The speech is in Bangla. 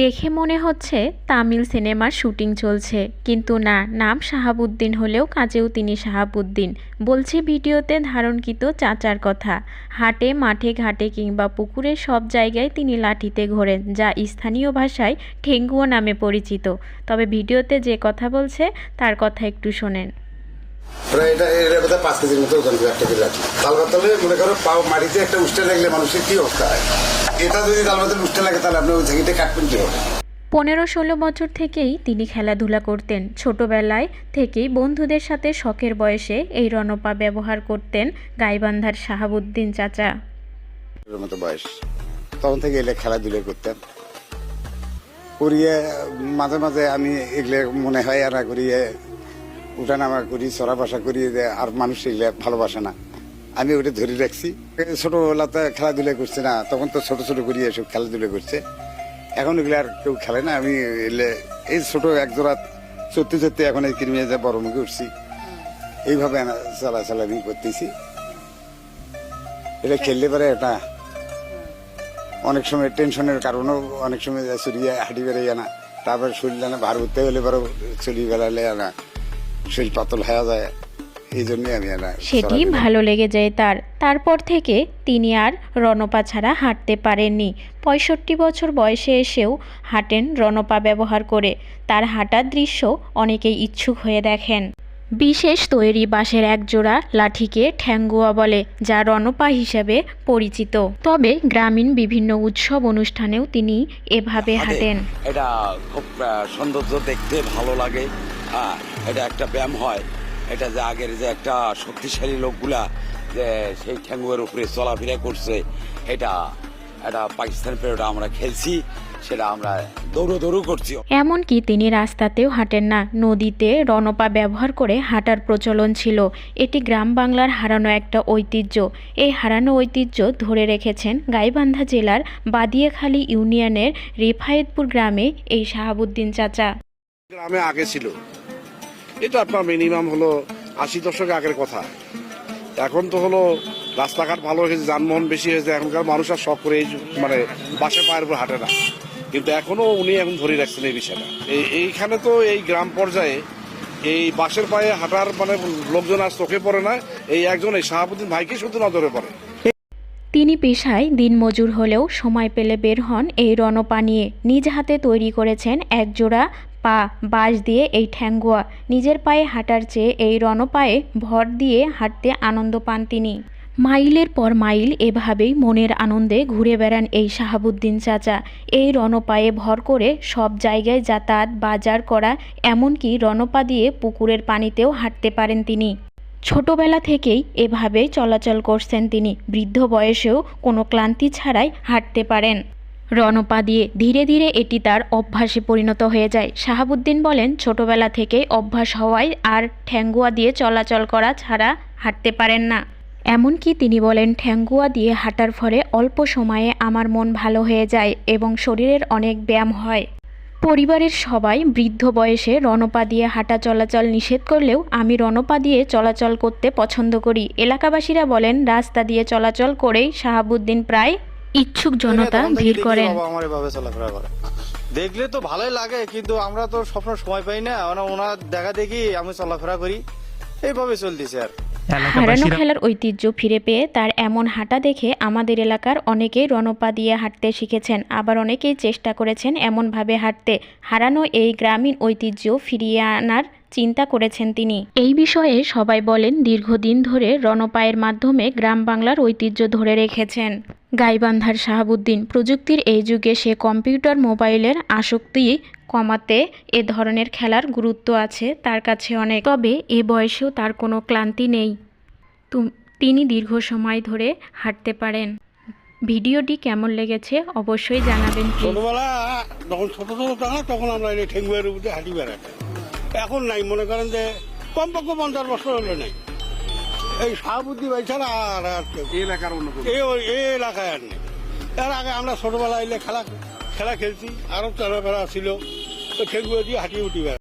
দেখে মনে হচ্ছে তামিল সিনেমার শুটিং চলছে। কিন্তু না, নাম শাহাবুদ্দিন হলেও কাজেও তিনি শাহাবুদ্দিন, বলছে ভিডিওতে ধারণকৃত চাচার কথা। হাটে, মাঠে, ঘাটে কিংবা পুকুরে সব জায়গায় তিনি লাঠিতে ঘোরেন, যা স্থানীয় ভাষায় ঠেঙ্গুয়া নামে পরিচিত। তবে ভিডিওতে যে কথা বলছে, তার কথা একটু শোনেন। এটা পাঁচ কেজির মতো ওজন একটা করে রাখি তাল পাতালে মনে করো পাও মাটিতে একটা লাগলে মানুষের কি অবস্থা হয়? এটা যদি তাল লাগে তাহলে আপনি ওই ঝাঁকিটা কাটবেন কি হবে পনেরো ষোলো বছর থেকেই তিনি খেলাধুলা করতেন। ছোটবেলায় থেকেই বন্ধুদের সাথে শখের বয়সে এই রণপা ব্যবহার করতেন গাইবান্ধার শাহাবুদ্দিন চাচা। মতো বয়স। তখন থেকে এলে খেলাধুলা করতাম করিয়ে মাঝে মাঝে আমি এগুলো মনে হয় আর করিয়ে উঠানামা করি চড়া বাসা করি আর মানুষ এগুলো ভালোবাসে না। আমি ওটা ধরে রাখছি। ছোটবেলাতে খেলাধুলা করছে না, তখন তো ছোট ছোট করি এসব খেলাধুলা করছে। এখন এগুলো আর কেউ খেলে না, আমি এলে, এই ছোট একজোড়া সত্যি সত্যি এখন এই কিনমিয়ে যা বড় মুখে উঠছি। এইভাবে আমি করতেছি। এটা খেললে পারে এটা। অনেক সময় টেনশনের কারণেও অনেক সময় যায় চুরিয়ে হাঁটি বেড়ে না, তারপরে শরীর না ভার উঠতে হলে পরে চুরি বেড়ালে না। হয়ে এই জন্যই আমি সেটি ভালো লেগে যায় তার। তারপর থেকে তিনি আর রণপা ছাড়া হাঁটতে পারেননি। পঁয়ষট্টি বছর বয়সে এসেও হাঁটেন রণপা ব্যবহার করে। তার হাঁটার দৃশ্য অনেকেই ইচ্ছুক হয়ে দেখেন। বিশেষ তৈরি বাঁশের একজোড়া লাঠিকে ঠ্যাঙ্গুয়া বলে যা রণপা হিসেবে পরিচিত। তবে গ্রামীণ বিভিন্ন উৎসব অনুষ্ঠানেও তিনি এভাবে হাঁটেন। এটা খুব সৌন্দর্য দেখতে ভালো লাগে। হ্যাঁ এটা একটা ব্যায়াম হয়। এটা যে আগের যে একটা শক্তিশালী লোকগুলা যে সেই ঠ্যাঙ্গুয়ের উপরে চলাফেরা করছে এটা এটা পাকিস্তান পেরোটা আমরা খেলছি সেটা আমরা দৌড়ো দৌড়ো করছি। এমনকি তিনি রাস্তাতেও হাঁটেন না নদীতে রণপা ব্যবহার করে হাঁটার প্রচলন ছিল। এটি গ্রাম বাংলার হারানো একটা ঐতিহ্য। এই হারানো ঐতিহ্য ধরে রেখেছেন গাইবান্ধা জেলার বাদিয়াখালী ইউনিয়নের রিফায়েতপুর গ্রামে এই শাহাবুদ্দিন চাচা। গ্রামে আগে ছিল। এটা আপনার মিনিমাম হলো আশি দশকে আগের কথা। এখন তো হলো রাস্তাঘাট ভালো হয়েছে যানবাহন বেশি হয়েছে এখনকার মানুষ আর শখ করে মানে বাসে পায়ের উপর হাঁটে না। কিন্তু এখনও উনি এখন ধরে রাখছেন এই বিষয়টা। এই এইখানে তো এই গ্রাম পর্যায়ে এই বাসের পায়ে হাঁটার মানে লোকজন আর চোখে পড়ে না, এই একজন এই শাহাবুদ্দিন ভাইকে শুধু নজরে পড়ে। তিনি পেশায় দিনমজুর হলেও সময় পেলে বের হন এই রণপা নিয়ে। নিজ হাতে তৈরি করেছেন একজোড়া পা বাঁশ দিয়ে এই ঠ্যাঙ্গুয়া। নিজের পায়ে হাঁটার চেয়ে এই রণপায়ে ভর দিয়ে হাঁটতে আনন্দ পান তিনি। মাইলের পর মাইল এভাবেই মনের আনন্দে ঘুরে বেড়ান এই শাহাবুদ্দিন চাচা। এই রণপায়ে ভর করে সব জায়গায় যাতায়াত, বাজার করা, এমনকি রণপা দিয়ে পুকুরের পানিতেও হাঁটতে পারেন তিনি। ছোটবেলা থেকেই এভাবেই চলাচল করছেন তিনি। বৃদ্ধ বয়সেও কোনো ক্লান্তি ছাড়াই হাঁটতে পারেন। রণপা দিয়ে ধীরে ধীরে এটি তার অভ্যাসে পরিণত হয়ে যায়। শাহাবুদ্দিন বলেন, ছোটবেলা থেকেই অভ্যাস হওয়ায় আর ঠ্যাঙ্গুয়া দিয়ে চলাচল করা ছাড়া হাঁটতে পারেন না। এমনকি তিনি বলেন, ঠ্যাঙ্গুয়া দিয়ে হাঁটার ফলে অল্প সময়ে আমার মন ভালো হয়ে যায় এবং শরীরের অনেক ব্যায়াম হয়। পরিবারের সবাই বৃদ্ধ বয়সে রণপা দিয়ে হাঁটা চলাচল নিষেধ করলেও আমি রণপা দিয়ে চলাচল করতে পছন্দ করি। এলাকাবাসীরা বলেন, রাস্তা দিয়ে চলাচল করেই শাহাবুদ্দিন প্রায় ইচ্ছুক জনতা ভিড় করেন। আমার এভাবে চলাফেরা করে? দেখলে তো ভালোই লাগে কিন্তু আমরা তো সবসময় সময় পাই না। মানে ওনার দেখা দেখি আমি চলাফেরা করি এইভাবে চলতেছে আর। হারানো খেলার ঐতিহ্য ফিরে পেয়ে তার এমন হাঁটা দেখে আমাদের এলাকার অনেকেই রণপা দিয়ে হাঁটতে শিখেছেন আবার অনেকেই চেষ্টা করেছেন এমনভাবে হাঁটতে। হারানো এই গ্রামীণ ঐতিহ্য ফিরিয়ে আনার চিন্তা করেছেন তিনি। এই বিষয়ে সবাই বলেন দীর্ঘদিন ধরে রণপায়ের মাধ্যমে গ্রাম বাংলার ঐতিহ্য ধরে রেখেছেন। গাইবান্ধার শাহাবুদ্দিন প্রযুক্তির এই যুগে সে কম্পিউটার মোবাইলের আসক্তি কমাতে এ ধরনের খেলার গুরুত্ব আছে তার কাছে অনেক। তবে এ বয়সেও তার কোনো ক্লান্তি নেই। তিনি দীর্ঘ সময় ধরে হাঁটতে পারেন। ভিডিওটি কেমন লেগেছে অবশ্যই জানাবেন ছোটবেলা যখন ছোট ছোট তখন আমরা উপরে হাঁটি বেড়াতাম। এখন নাই মনে করেন যে কমপক্ষে পঞ্চাশ বছর হলে নাই। এই শাহবুদ্ধি ভাই ছাড়া আর আর কেউ এলাকার অন্য এই এলাকায় আর নেই। এর আগে আমরা ছোটবেলায় এলে খেলা খেলা খেলছি আরও চলাফেরা ছিল তো ঠেঙ্গুয়ে দিয়ে হাঁটি উঠি বেড়া।